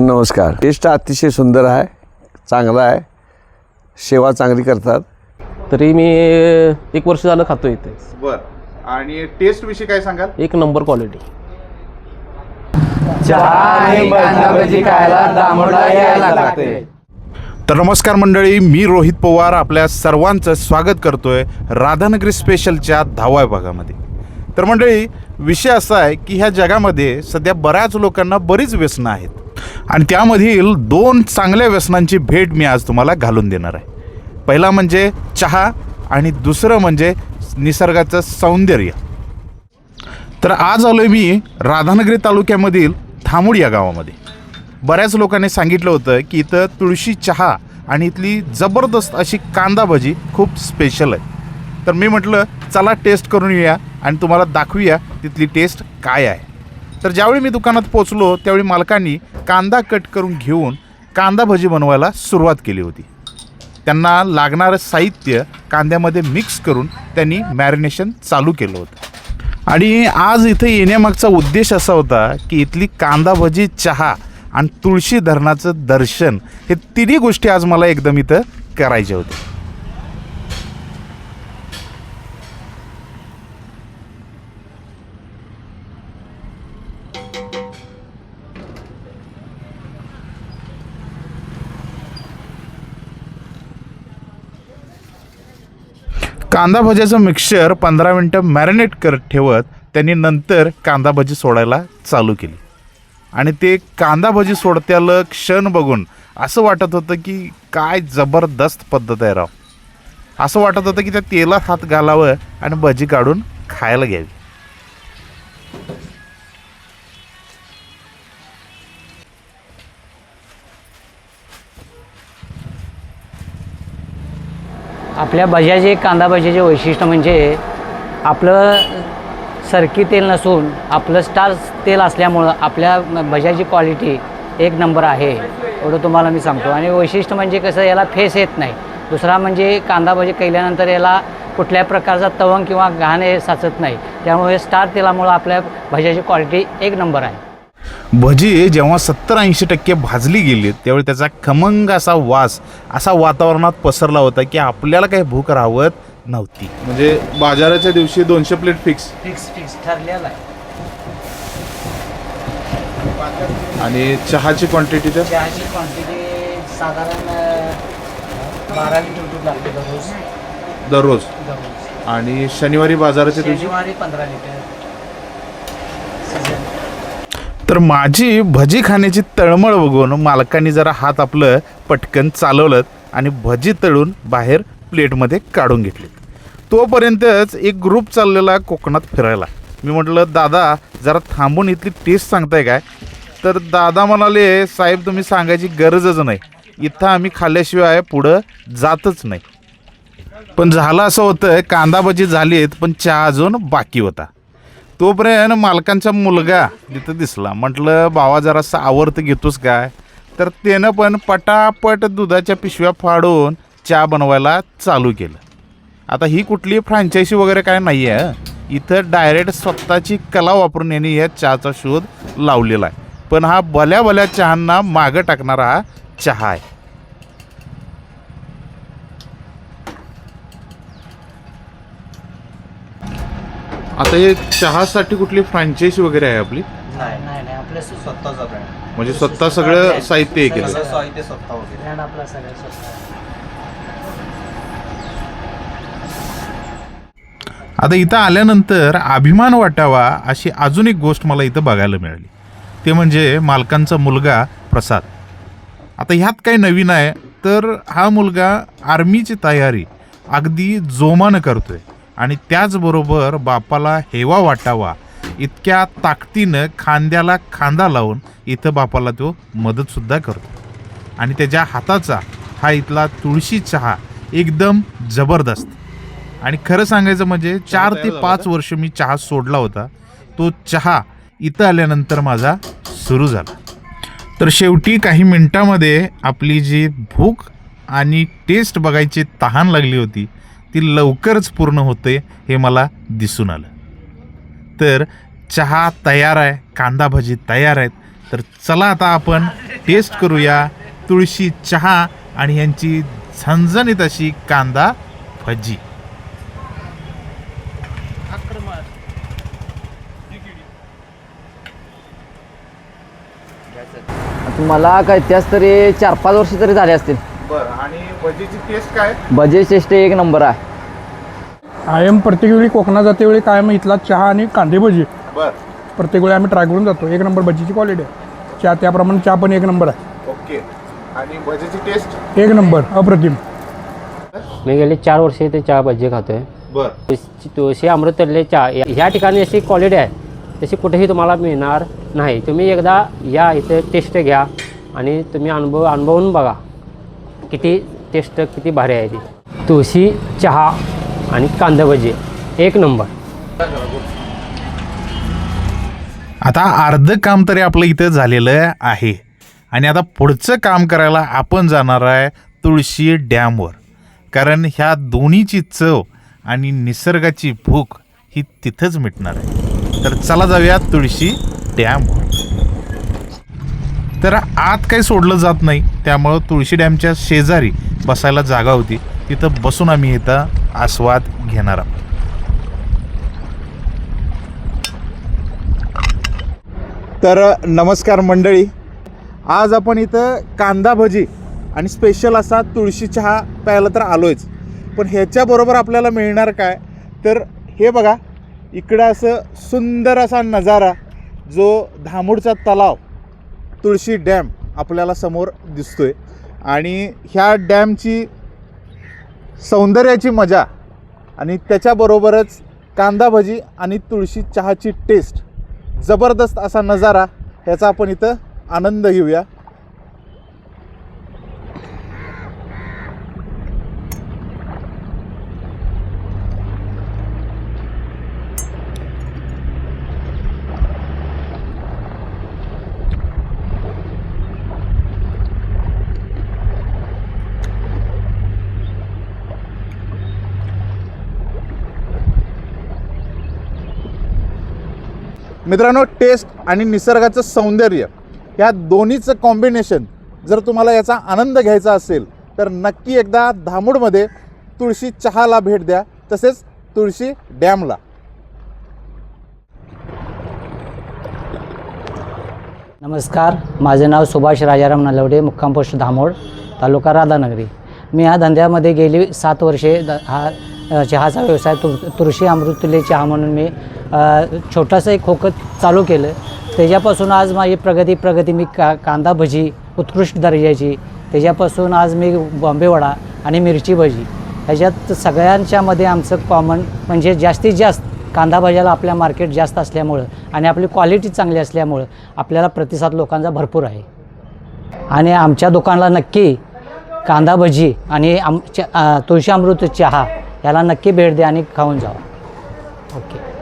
नमस्कार. टेस्ट अतिशय सुंदर आहे चांगला आहे सेवा चांगली करतात. तरी मी एक वर्ष झालं खातो इथे. बर. आणि टेस्ट विषयी काय सांगाल? एक नंबर क्वालिटी. तर नमस्कार मंडळी मी रोहित पवार आपल्या सर्वांचं स्वागत करतोय राधानगरी स्पेशलच्या दहाव्या भागामध्ये तर मंडळी विषय असा आहे की ह्या जगामध्ये सध्या बऱ्याच लोकांना बरीच व्यसनं आहेत. आणि त्यामधील दोन चांगल्या व्यसनांची भेट मी आज तुम्हाला घालून देणार आहे. पहिला म्हणजे चहा आणि दुसरं म्हणजे निसर्गाचं सौंदर्य. तर आज आलो आहे मी राधानगरी तालुक्यामधील थामुड या गावामध्ये. बऱ्याच लोकांनी सांगितलं होतं की इथं तुळशी चहा आणि इथली जबरदस्त अशी कांदा भजी खूप स्पेशल आहे. तर मी म्हटलं चला टेस्ट करून येऊया. आणि तुम्हाला दाखवूया तिथली टेस्ट काय आहे. तर ज्यावेळी मी दुकानात पोचलो त्यावेळी मालकांनी कांदा कट करून घेऊन कांदा भजी बनवायला सुरुवात केली होती. त्यांना लागणारं साहित्य कांद्यामध्ये मिक्स करून त्यांनी मॅरिनेशन चालू केलं होतं. आणि आज इथं येण्यामागचा उद्देश असा होता की इथली कांदा भजी चहा आणि तुळशी धरणाचं दर्शन हे तिन्ही गोष्टी आज मला एकदम इथं करायच्या होत्या. कांदा भज्याचं मिक्सचर पंधरा मिनटं मॅरिनेट करत ठेवत त्यांनी नंतर कांदा भजी सोडायला चालू केली. आणि ते कांदा भजी सोडत्याला क्षण बघून असं वाटत होतं की काय जबरदस्त पद्धत आहे राव. असं वाटत होतं की त्या तेलात हात घालावं आणि भजी काढून खायला घ्यावी. आपल्या भज्याचे कांदा भज्याचे वैशिष्ट्य म्हणजे आपलं सरकी तेल नसून आपलं स्टार तेल असल्यामुळं आपल्या भज्याची क्वालिटी एक नंबर आहे एवढं तुम्हाला मी सांगतो. आणि वैशिष्ट्य म्हणजे कसं याला फेस येत नाही. दुसरा म्हणजे कांदा भजी केल्यानंतर याला कुठल्या प्रकारचा तवंग किंवा घाण हे साचत नाही. त्यामुळे स्टार तेलामुळं आपल्या भज्याची क्वालिटी एक नंबर आहे. भजी जेव्हा सत्तर ऐंशी टक्के भाजली गेली त्यावेळी त्याचा खमंग असा वास असा वातावरणात पसरला होता की आपल्याला काही भूक राहत नव्हती. म्हणजे बाजाराच्या दिवशी दोनशे प्लेट फिक्स. फिक्स फिक्स ठरलेला आहे. आणि चहाची क्वांटिटी तर चहाची क्वांटिटी साधारण बारा लिटर दूध लागते दररोज. दररोज. दररोज. आणि शनिवारी बाजाराच्या दिवशी? शनिवारी पंधरा लिटर. तर माझी भजी खाण्याची तळमळ बघून मालकांनी जरा हात आपलं पटकन चालवलं आणि भजी तळून बाहेर प्लेटमध्ये काढून घेतली. तोपर्यंतच एक ग्रुप चाललेला कोकणात फिरायला. मी म्हटलं दादा जरा थांबून इथली टेस्ट सांगताय काय? तर दादा म्हणाले साहेब तुम्ही सांगायची गरजच नाही. इथं आम्ही खाल्ल्याशिवाय पुढं जातच नाही. पण झालं असं होतं कांदा भजी झालीत पण चहा अजून बाकी होता. तोपर्यंत मालकांचा मुलगा तिथं दिसला म्हटलं भावा जरा सावरत घेतोस काय? तर त्यानं पण पटापट दुधाच्या पिशव्या फाडून चहा बनवायला चालू केलं. आता ही कुठली फ्रँचायसी वगैरे काय नाही आहे इथं डायरेक्ट स्वतःची कला वापरून यांनी या चहाचा शोध लावलेला आहे. पण हा भल्या भल्या चहांना मागं टाकणारा हा चहा आहे. आता हे चहासाठी कुठली फ्रँचायसी वगैरे आहे आपली? नाही नाही नाही आपल्या स्वतःचा ब्रँड म्हणजे स्वतः सगळं साहित्य हे केलं. सगळं साहित्य स्वतः वगैरे. ब्रँड आपला सगळ्या स्वतः आता इथं आल्यानंतर अभिमान वाटावा अशी अजून एक गोष्ट मला इथं बघायला मिळाली. ते म्हणजे मालकांचा मुलगा प्रसाद. आता ह्यात काही नवीन आहे तर हा मुलगा आर्मीची तयारी अगदी जोमानं करतोय. आणि त्याचबरोबर बापाला हेवा वाटावा इतक्या ताकदीनं खांद्याला खांदा लावून इथं बापाला तो मदतसुद्धा करतो. आणि त्याच्या हाताचा हा इथला तुळशी चहा एकदम जबरदस्त. आणि खरं सांगायचं म्हणजे चार ते पाच वर्ष मी चहा सोडला होता. तो चहा इथं आल्यानंतर माझा सुरू झाला. तर शेवटी काही मिनिटामध्ये आपली जी भूक आणि टेस्ट बघायची तहान लागली होती ती लवकरच पूर्ण होते हे मला दिसून आलं. तर चहा तयार आहे कांदा भजी तयार आहेत तर चला आता आपण टेस्ट करूया तुळशी चहा आणि यांची झणझणीत अशी कांदा भजी. मला काय त्याच तरी चार पाच वर्ष तरी झाले असतील. बरं आणि भजीची टेस्ट काय? बजेट टेस्ट एक नंबर आहे. कायम प्रत्येक वेळी कोकणात जाते वेळी कायम इथला चहा आणि कांदे भजी. बर. प्रत्येक वेळी आम्ही ट्राय करून जातो. एक नंबर भजीची क्वालिटी आहे. चहा त्याप्रमाणे चहा पण एक नंबर आहे. ओके. आणि भजीची टेस्ट एक नंबर अप्रतिम. मी गेले चार वर्ष इथे चहा भजी खातोय. बर. तुळशी अमृतले चहा या- ह्या ठिकाणी अशी क्वालिटी आहे. तशी कुठेही तुम्हाला मिळणार नाही. तुम्ही एकदा या इथे टेस्ट घ्या आणि तुम्ही अनुभव अनुभवून बघा. किती टेस्ट किती भारी आहे ती. तुळशी चहा आणि कांदा भजी. एक नंबर. आता अर्ध काम तरी आपलं इथं झालेलं आहे. आणि आता पुढचं काम करायला आपण जाणार आहे तुळशी डॅमवर. कारण ह्या दोन्हीची चव आणि निसर्गाची भूक ही तिथंच मिटणार आहे. तर चला जाऊया तुळशी डॅमवर. तर आत काही सोडलं जात नाही. त्यामुळं तुळशी डॅमच्या शेजारी बसायला जागा होती. तिथं बसून आम्ही इथं आस्वाद घेणार आहोत. तर नमस्कार मंडळी. आज आपण इथं कांदा भजी आणि स्पेशल असा तुळशी चहा प्यायला तर आलोयच. पण ह्याच्याबरोबर आपल्याला मिळणार काय? तर हे बघा इकडं असं सुंदर असा नजारा जो धामूरचा तलाव तुळशी डॅम आपल्याला समोर दिसतोय. आणि ह्या डॅमची सौंदर्याची मजा आणि त्याच्याबरोबरच कांदा भजी आणि तुळशी चहाची टेस्ट जबरदस्त असा नजारा ह्याचा आपण इथं आनंद घेऊया. मित्रांनो टेस्ट आणि निसर्गाचं सौंदर्य ह्या दोन्हीचं कॉम्बिनेशन जर तुम्हाला याचा आनंद घ्यायचा असेल तर नक्की एकदा धामूडमध्ये तुळशी चहाला भेट द्या तसेच तुळशी डॅमला. नमस्कार माझे नाव सुभाष राजाराम नलवडे मुक्काम पोस्ट धामोड तालुका राधानगरी. मी ह्या धंद्यामध्ये गेली सात वर्षे द हा चहाचा व्यवसाय तु तुळशी अमृतुल्य चहा म्हणून मी छोटासा छोटंसं एक खोकं चालू केलं. त्याच्यापासून आज माझी प्रगती प्रगती मी का कांदा भजी उत्कृष्ट दर्जाची. त्याच्यापासून आज मी बॉम्बे वडा आणि मिरची भजी. ह्याच्यात सगळ्यांच्यामध्ये आमचं कॉमन म्हणजे जास्तीत जास्त कांदा भाज्याला आपल्या मार्केट जास्त असल्यामुळं आणि आपली क्वालिटी चांगली असल्यामुळं आपल्याला प्रतिसाद लोकांचा भरपूर आहे. आणि आमच्या दुकानाला नक्की कांदा भजी आणि आम च- तुळशी अमृत चहा याला नक्की भेट द्या आणि खाऊन जावा. ओके.